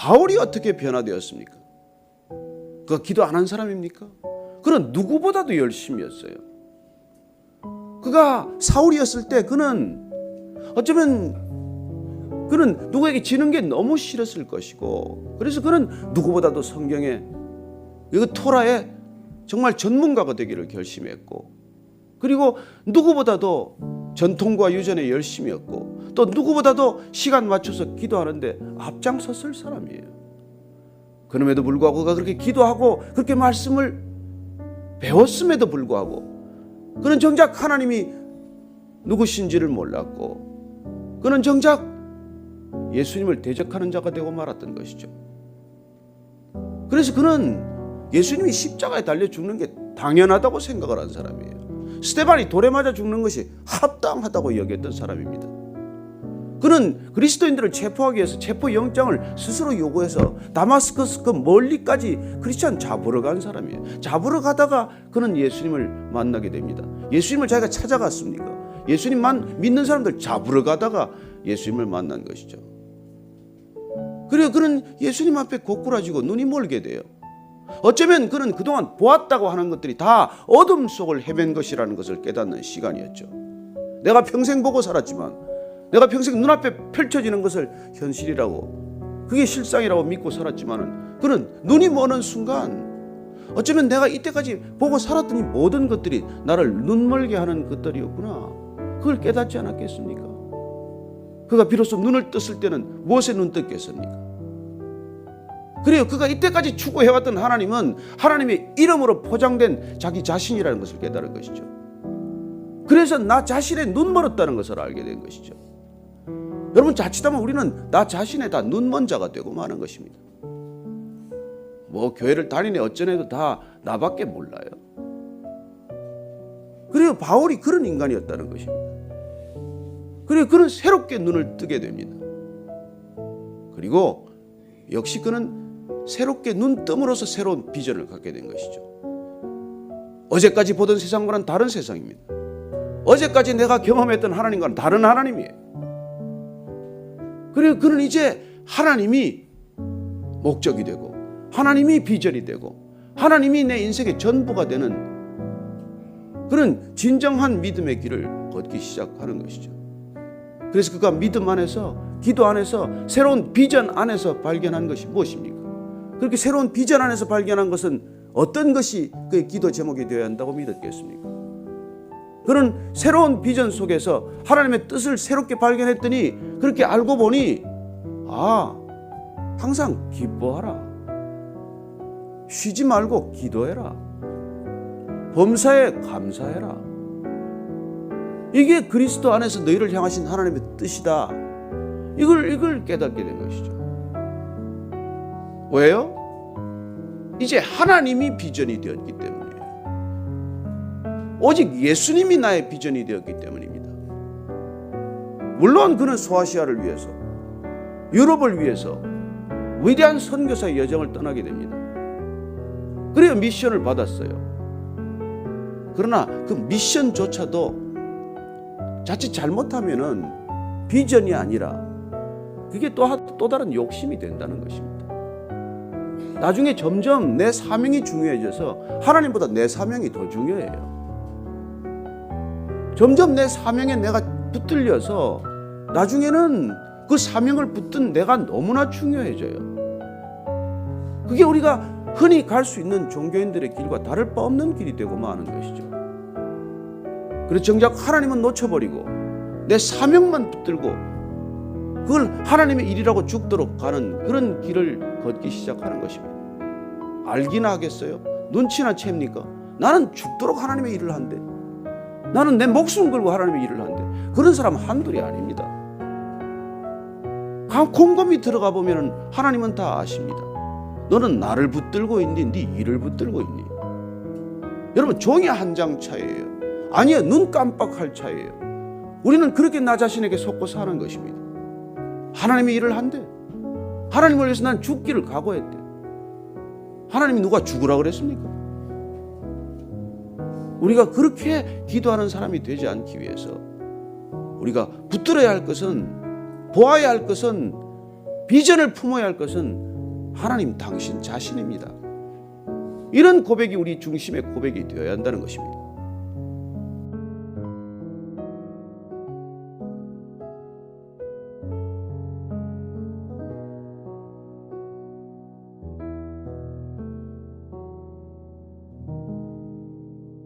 바울이 어떻게 변화되었습니까? 그가 기도 안 한 사람입니까? 그는 누구보다도 열심이었어요. 그가 사울이었을 때 그는 어쩌면 그는 누구에게 지는 게 너무 싫었을 것이고 그래서 그는 누구보다도 성경에 이 토라에 정말 전문가가 되기를 결심했고 그리고 누구보다도 전통과 유전에 열심이었고 또 누구보다도 시간 맞춰서 기도하는데 앞장섰을 사람이에요. 그럼에도 불구하고 그가 그렇게 기도하고 그렇게 말씀을 배웠음에도 불구하고 그는 정작 하나님이 누구신지를 몰랐고 그는 정작 예수님을 대적하는 자가 되고 말았던 것이죠. 그래서 그는 예수님이 십자가에 달려 죽는 게 당연하다고 생각을 한 사람이에요. 스테반이 돌에 맞아 죽는 것이 합당하다고 여겼던 사람입니다. 그는 그리스도인들을 체포하기 위해서 체포 영장을 스스로 요구해서 다마스커스 그 멀리까지 크리스천 잡으러 간 사람이에요. 잡으러 가다가 그는 예수님을 만나게 됩니다. 예수님을 자기가 찾아갔습니까? 예수님만 믿는 사람들 잡으러 가다가 예수님을 만난 것이죠. 그래요. 그는 예수님 앞에 고꾸라지고 눈이 멀게 돼요. 어쩌면 그는 그동안 보았다고 하는 것들이 다 어둠 속을 헤맨 것이라는 것을 깨닫는 시간이었죠. 내가 평생 보고 살았지만 내가 평생 눈앞에 펼쳐지는 것을 현실이라고 그게 실상이라고 믿고 살았지만은 그는 눈이 머는 순간 어쩌면 내가 이때까지 보고 살았던 이 모든 것들이 나를 눈멀게 하는 것들이었구나. 그걸 깨닫지 않았겠습니까? 그가 비로소 눈을 떴을 때는 무엇에 눈 떴겠습니까? 그래요. 그가 이때까지 추구해왔던 하나님은 하나님의 이름으로 포장된 자기 자신이라는 것을 깨달은 것이죠. 그래서 나 자신의 눈 멀었다는 것을 알게 된 것이죠. 여러분 자칫하면 우리는 나 자신에 다 눈먼 자가 되고 마는 것입니다. 뭐 교회를 다니네 어쩌네도 다 나밖에 몰라요. 그래요. 바울이 그런 인간이었다는 것입니다. 그래요. 그는 새롭게 눈을 뜨게 됩니다. 그리고 역시 그는 새롭게 눈 뜸으로써 새로운 비전을 갖게 된 것이죠. 어제까지 보던 세상과는 다른 세상입니다. 어제까지 내가 경험했던 하나님과는 다른 하나님이에요. 그리고 그는 이제 하나님이 목적이 되고 하나님이 비전이 되고 하나님이 내 인생의 전부가 되는 그런 진정한 믿음의 길을 걷기 시작하는 것이죠. 그래서 그가 믿음 안에서 기도 안에서 새로운 비전 안에서 발견한 것이 무엇입니까? 그렇게 새로운 비전 안에서 발견한 것은 어떤 것이 그의 기도 제목이 되어야 한다고 믿었겠습니까? 그는 새로운 비전 속에서 하나님의 뜻을 새롭게 발견했더니 그렇게 알고 보니 아 항상 기뻐하라. 쉬지 말고 기도해라. 범사에 감사해라. 이게 그리스도 안에서 너희를 향하신 하나님의 뜻이다. 이걸 이걸 깨닫게 된 것이죠 왜요? 이제 하나님이 비전이 되었기 때문이에요. 오직 예수님이 나의 비전이 되었기 때문입니다. 물론 그는 소아시아를 위해서 유럽을 위해서 위대한 선교사의 여정을 떠나게 됩니다. 그래야 미션을 받았어요. 그러나 그 미션조차도 자칫 잘못하면은 비전이 아니라 그게 또, 하- 또 다른 욕심이 된다는 것입니다. 나중에 점점 내 사명이 중요해져서 하나님보다 내 사명이 더 중요해요. 점점 내 사명에 내가 붙들려서 나중에는 그 사명을 붙든 내가 너무나 중요해져요. 그게 우리가 흔히 갈 수 있는 종교인들의 길과 다를 바 없는 길이 되고 마는 것이죠. 그래서 정작 하나님은 놓쳐버리고 내 사명만 붙들고 그걸 하나님의 일이라고 죽도록 가는 그런 길을 걷기 시작하는 것입니다. 알기나 하겠어요? 눈치나 챕니까? 나는 죽도록 하나님의 일을 한대. 나는 내 목숨 걸고 하나님의 일을 한대. 그런 사람 한둘이 아닙니다. 강- 곰곰이 들어가 보면 하나님은 다 아십니다. 너는 나를 붙들고 있니? 네 일을 붙들고 있니? 여러분 종이 한 장 차이예요. 아니요 눈 깜빡할 차이예요. 우리는 그렇게 나 자신에게 속고 사는 것입니다. 하나님의 일을 한대. 하나님을 위해서 난 죽기를 각오했대. 하나님이 누가 죽으라 그랬습니까? 우리가 그렇게 기도하는 사람이 되지 않기 위해서 우리가 붙들어야 할 것은 보아야 할 것은 비전을 품어야 할 것은 하나님 당신 자신입니다. 이런 고백이 우리 중심의 고백이 되어야 한다는 것입니다.